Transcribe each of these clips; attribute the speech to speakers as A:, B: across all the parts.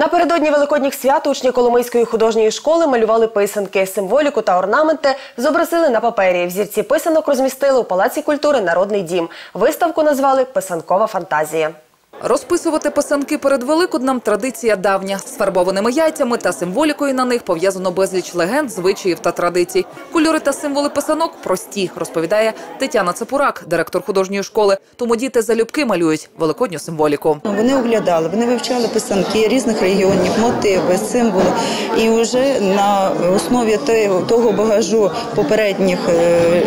A: Напередодні великодніх свят учні Коломийської художньої школи малювали писанки, символіку та орнаменти зобразили на папері. Взірці писанок розмістили у Палаці культури Народний дім. Виставку назвали Писанкова фантазія.
B: Розписувати писанки перед Великоднем – традиція давня. З фарбованими яйцями та символікою на них пов'язано безліч легенд, звичаїв та традицій. Кольори та символи писанок прості, розповідає Тетяна Цепурак, директор художньої школи. Тому діти залюбки малюють великодню символіку.
C: Вони оглядали, вони вивчали писанки різних регіонів, мотиви, символи. І вже на основі того багажу попередніх е,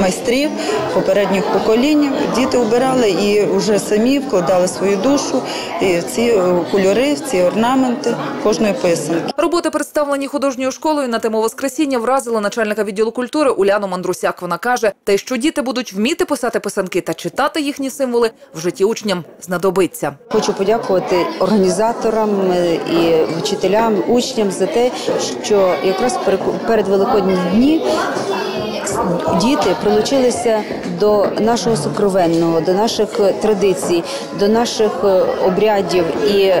C: майстрів, попередніх поколінь, діти обирали і вже самі вкладали свою душу і ці е, кольори, ці орнаменти кожної писанки.
B: Роботи, представлені художньою школою на тему Воскресіння, вразили начальника відділу культури Уляну Мандрусяк. Вона каже, те, що діти будуть вміти писати писанки та читати їхні символи, в житті учням знадобиться.
D: Хочу подякувати організаторам е, і вчителям, учням за те, що якраз перед великодні дні діти прилучилися до нашого сокровенного, до наших е, традицій, до наших е, обрядів. І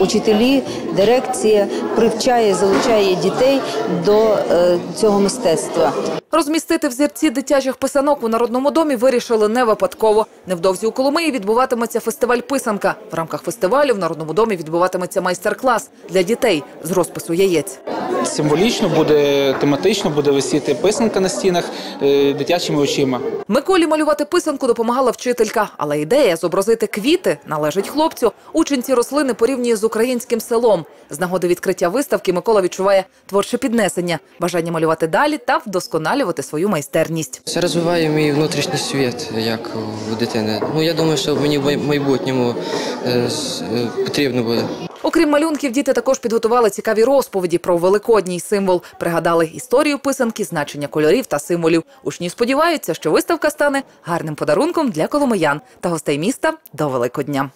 D: учителі, дирекція привчає, залучає дітей до е, цього мистецтва.
B: Розмістити взірці дитячих писанок у народному домі вирішили не випадково. Невдовзі у Коломиї відбуватиметься фестиваль писанка. В рамках фестивалю в народному домі відбуватиметься майстер-клас для дітей з розпису яєць.
E: Символічно буде тематично, буде висіти писанка на стінах е, дитячими очима.
B: Миколі малювати писанку допомагала вчителька, але ідея зобразити квіти належить хлопцю. ученьці рослини порівнює з українським селом. З нагоди відкриття виставки Микола відчуває творче піднесення, бажання малювати далі та вдосконалювати свою майстерність.
F: Це розвиває мій внутрішній світ, як у дитини. Ну я думаю, що мені в майбутньому е, е, потрібно буде.
B: Окрім малюнків, діти також підготували цікаві розповіді про великодній символ. Пригадали історію писанки, значення кольорів та символів. Учні сподіваються, що виставка стане гарним подарунком для коломиян та гостей міста до Великодня.